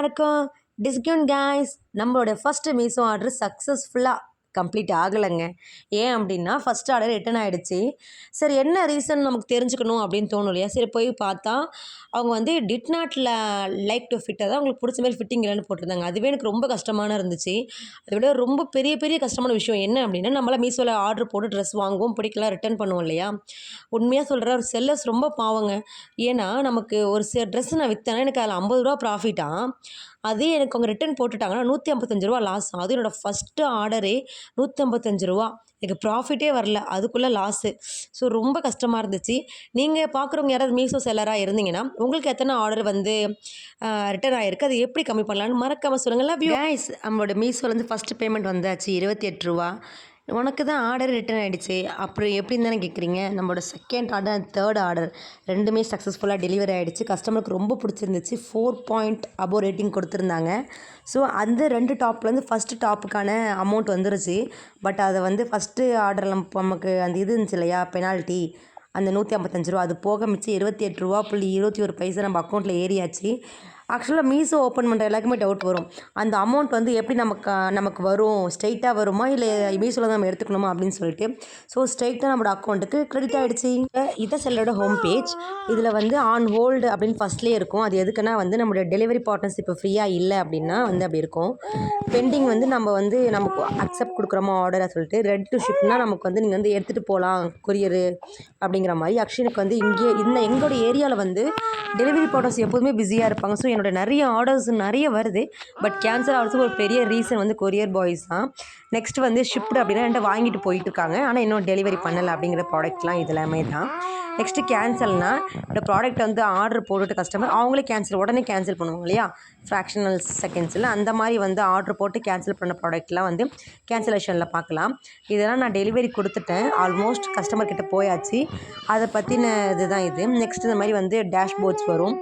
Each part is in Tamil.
எல்லாருக்கும் டிஸ்கவுண்ட் காய்ஸ் நம்மளோட ஃபஸ்ட்டு மீஷோ ஆர்டர் சக்ஸஸ்ஃபுல்லாக கம்ப்ளீட் ஆகலைங்க. ஏன் அப்படின்னா ஃபஸ்ட் ஆர்டர் ரிட்டன் ஆகிடுச்சு சரி என்ன ரீசன் நமக்கு தெரிஞ்சுக்கணும் அப்படின்னு தோணும் இல்லையா சரி போய் பார்த்தா அவங்க வந்து did not like to fit அதான் அவங்களுக்கு பிடிச்ச மாதிரி ஃபிட்டிங் இல்லைன்னு போட்டிருந்தாங்க. அதுவே எனக்கு ரொம்ப கஷ்டமான இருந்துச்சு. அதை விட ரொம்ப பெரிய பெரிய கஷ்டமான விஷயம் என்ன அப்படின்னா நம்மளாம் மீஷோவில் ஆர்டர் போட்டு ட்ரெஸ் வாங்குவோம் பிடிக்கல ரிட்டர்ன் பண்ணுவோம் இல்லையா? உண்மையாக சொல்கிற ஒரு செல்லர்ஸ் ரொம்ப பாவங்க. ஏன்னா நமக்கு ஒரு சில ட்ரெஸ் நான் விற்றேன்னா எனக்கு அதில் ஐம்பது ரூபா ப்ராஃபிட்டாக அதே எனக்கு அவங்க ரிட்டர்ன் போட்டுட்டாங்கன்னா நூற்றி ஐம்பத்தஞ்சு ரூபா லாஸ் அது என்னோடய ஃபஸ்ட்டு ஆர்டரே நூற்றி ஐம்பத்தஞ்சு ரூபா. எனக்கு ப்ராஃபிட்டே வரல. அதுக்குள்ளே லாஸு ஸோ ரொம்ப கஷ்டமாக இருந்துச்சு. நீங்கள் பார்க்குறவங்க யாராவது மீஷோ செல்லராக இருந்தீங்கன்னா உங்களுக்கு எத்தனை ஆர்டர் வந்து ரிட்டர்ன் ஆகிருக்கு அது எப்படி கம்மி பண்ணலான்னு மறக்காமல் சொல்லுங்கள் லவ் யூ நம்மளோட மீஷோலேருந்து ஃபஸ்ட்டு பேமெண்ட் வந்தாச்சு. இருபத்தி எட்டு ரூபா. உனக்கு தான் ஆர்டர் ரிட்டர்ன் ஆகிடுச்சு அப்புறம் எப்படின்னு தானே கேட்குறீங்க நம்மளோட second order and third order ரெண்டுமே சக்ஸஸ்ஃபுல்லாக டெலிவரி ஆகிடுச்சு கஸ்டமருக்கு ரொம்ப பிடிச்சிருந்துச்சு. ஃபோர் பாயிண்ட் அபோவ் ரேட்டிங் கொடுத்துருந்தாங்க. ஸோ அந்த ரெண்டு டாப்லேருந்து ஃபஸ்ட்டு டாப்புக்கான அமௌண்ட் வந்துருச்சு. பட் அதை வந்து ஃபஸ்ட்டு ஆர்டரில் நமக்கு அந்த இது இருந்துச்சு இல்லையா? பெனால்ட்டி அந்த நூற்றி ஐம்பத்தஞ்சு ரூபா. அது போக மிச்சம் இருபத்தி எட்டு ரூபா புள்ளி இருபத்தி ஒரு பைசா நம்ம அக்கௌண்ட்டில் ஏறியாச்சு. ஆக்சுவலாக மீஷோ ஓப்பன் பண்ணுற எல்லாருக்குமே டவுட் வரும். அந்த அமௌண்ட் வந்து எப்படி நமக்கு நமக்கு வரும்? ஸ்ட்ரைட்டாக வருமா? இல்லை மீஷோவில் தான் நம்ம எடுத்துக்கணுமா? அப்படின்னு சொல்லிட்டு. ஸோ ஸ்ட்ரைட்டாக நம்மளோட அக்கௌண்ட்டுக்கு கிரெடிட் ஆகிடுச்சு இதை செல்லோட ஹோம் பேஜ் இதில் வந்து ஆன் ஹோல்டு அப்படின்னு ஃபஸ்ட்லேயே இருக்கும். அது எதுக்குன்னா வந்து நம்மளோட டெலிவரி பார்ட்னர்ஸ் இப்போ ஃப்ரீயாக இல்லை அப்படின்னா வந்து அப்படி இருக்கும். பெண்டிங் வந்து நம்ம வந்து நமக்கு அக்செப்ட் கொடுக்குறோமா ஆர்டராக சொல்லிட்டு ரெட் டு ஷிப்னா நமக்கு வந்து நீங்கள் வந்து எடுத்துகிட்டு போகலாம் கொரியரு அப்படிங்கிற மாதிரி. அக்ஷனுக்கு வந்து இங்கே இந்த எங்களோட ஏரியாவில் வந்து டெலிவரி பார்ட்னர்ஸ் எப்போதுமே பிஸியாக இருப்பாங்க. ஸோ என்னோட நிறைய ஆர்டர்ஸ் நிறைய வருது. பட் கேன்சல் ஆகிறதுக்கு ஒரு பெரிய ரீசன் வந்து கொரியர் பாய்ஸ் தான். நெக்ஸ்ட் வந்து ஷிப்டு அப்படின்னா என்கிட்ட வாங்கிட்டு போயிட்டு இருக்காங்க. ஆனால் இன்னும் டெலிவரி பண்ணலை அப்படிங்கிற ப்ராடக்ட்லாம் இது எல்லாமே தான். நெக்ஸ்ட்டு கேன்சல்னா இந்த ப்ராடக்ட் வந்து ஆர்டர் போட்டுட்டு கஸ்டமர் அவங்களே கேன்சல் உடனே கேன்சல் பண்ணுவாங்க இல்லையா? ஃப்ராக்ஷனல் செகண்ட்ஸில் அந்த மாதிரி வந்து ஆர்டர் போட்டு கேன்சல் பண்ண ப்ராடக்ட்லாம் வந்து கேன்சலேஷனில் பார்க்கலாம் இதெல்லாம் நான் டெலிவரி கொடுத்துட்டேன். ஆல்மோஸ்ட் கஸ்டமர் கிட்ட போயாச்சு. அதை பற்றின இதுதான் இது. நெக்ஸ்ட் இந்த மாதிரி வந்து டேஷ்போர்ட்ஸ் வரும்.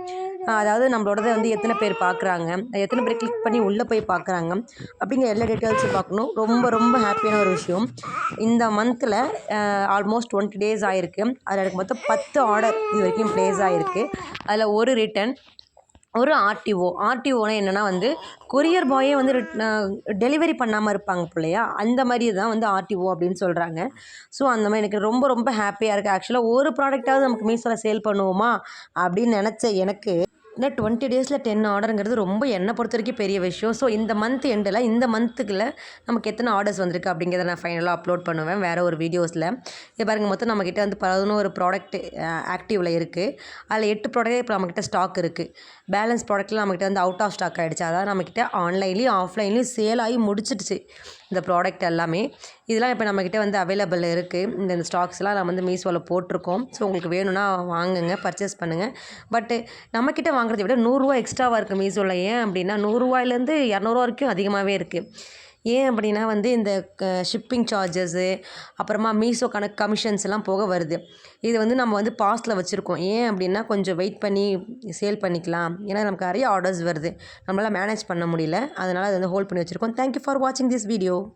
அதாவது நம்மளோடத வந்து எத்தனை பேர் பார்க்குறாங்க எத்தனை பேர் கிளிக் பண்ணி உள்ளே போய் பார்க்குறாங்க அப்படிங்கிற எல்லா டீட்டெயில்ஸும் பார்க்கணும். ரொம்ப ரொம்ப ஹாப்பியான ஒரு விஷயம். இந்த மந்தில் ஆல்மோஸ்ட் டுவெண்ட்டி டேஸ் ஆகிருக்கு அதில் எனக்கு மொத்தம் பத்து ஆர்டர் இது வரைக்கும் ப்ளேஸ் ஆகிருக்கு அதில் ஒரு ரிட்டன் ஒரு ஆர்டிஓ ஆர்டிஓனா என்னென்னா வந்து கொரியர் பாயே வந்து டெலிவரி பண்ணாமல் இருப்பாங்க பிள்ளையா? அந்த மாதிரி தான் வந்து ஆர்டிஓ அப்படின்னு சொல்கிறாங்க ஸோ அந்த மாதிரி எனக்கு ரொம்ப ரொம்ப ஹாப்பியாக இருக்குது ஆக்சுவலாக ஒரு ப்ராடக்டாவது நமக்கு மீஷோவில் சேல் பண்ணுவோமா? அப்படின்னு நினச்ச எனக்கு இல்லை டுவெண்ட்டி டேஸில் டென் ஆர்டருங்கிறது ரொம்ப என்னை பொறுத்த வரைக்கும் பெரிய விஷயம். ஸோ இந்த மந்த் எண்டில் இந்த மந்த்துக்குள்ள நமக்கு எத்தனை ஆர்டர்ஸ் வந்திருக்கு அப்படிங்கிறத நான் ஃபைனலாக அப்லோட் பண்ணுவேன் வேறு ஒரு வீடியோஸில் இது பாருங்கள் மொத்தம் நம்மக்கிட்ட வந்து பதினோரு ப்ராடக்ட் ஆக்டிவில் இருக்குது அதில் எட்டு ப்ராடக்ட் இப்போ நம்மக்கிட்ட ஸ்டாக் இருக்குது பேலன்ஸ் ப்ராடக்ட்லாம் நம்மக்கிட்ட வந்து அவுட் ஆஃப் ஸ்டாக் ஆகிடுச்சு அதாவது நம்மக்கிட்ட ஆன்லைன்லேயும் ஆஃப்லைன்லேயும் சேல் ஆகி முடிச்சிடுச்சு. இந்த ப்ராடக்ட் எல்லாமே. இதெல்லாம் இப்போ நம்மக்கிட்ட வந்து அவைலபிள் இருக்குது இந்த இந்த ஸ்டாக்ஸ்லாம் நம்ம வந்து மீஷோவில் போட்டிருக்கோம். ஸோ உங்களுக்கு வேணும்னா வாங்குங்க பர்ச்சேஸ் பண்ணுங்கள் பட்டு நம்மக்கிட்ட வாங்குறதை விட நூறுரூவா எக்ஸ்ட்ராவாக இருக்குது மீஷோவில் ஏன் அப்படின்னா நூறுரூவாயிலேருந்து இரநூறுவா வரைக்கும் அதிகமாகவே இருக்குது ஏன் அப்படின்னா வந்து இந்த ஷிப்பிங் சார்ஜஸ்ஸு அப்புறமா மீஷோ கணக்கு கமிஷன்ஸ் எல்லாம் போக வருது. இது வந்து நம்ம வந்து பாஸ்டில் வச்சுருக்கோம். ஏன் அப்படின்னா கொஞ்சம் வெயிட் பண்ணி சேல் பண்ணிக்கலாம். ஏன்னா நமக்கு நிறைய ஆர்டர்ஸ் வருது. நம்மளால் மேனேஜ் பண்ண முடியல. அதனால் அதை வந்து ஹோல்ட் பண்ணி வச்சுருக்கோம். தேங்க்யூ ஃபார் வாட்சிங் திஸ் வீடியோ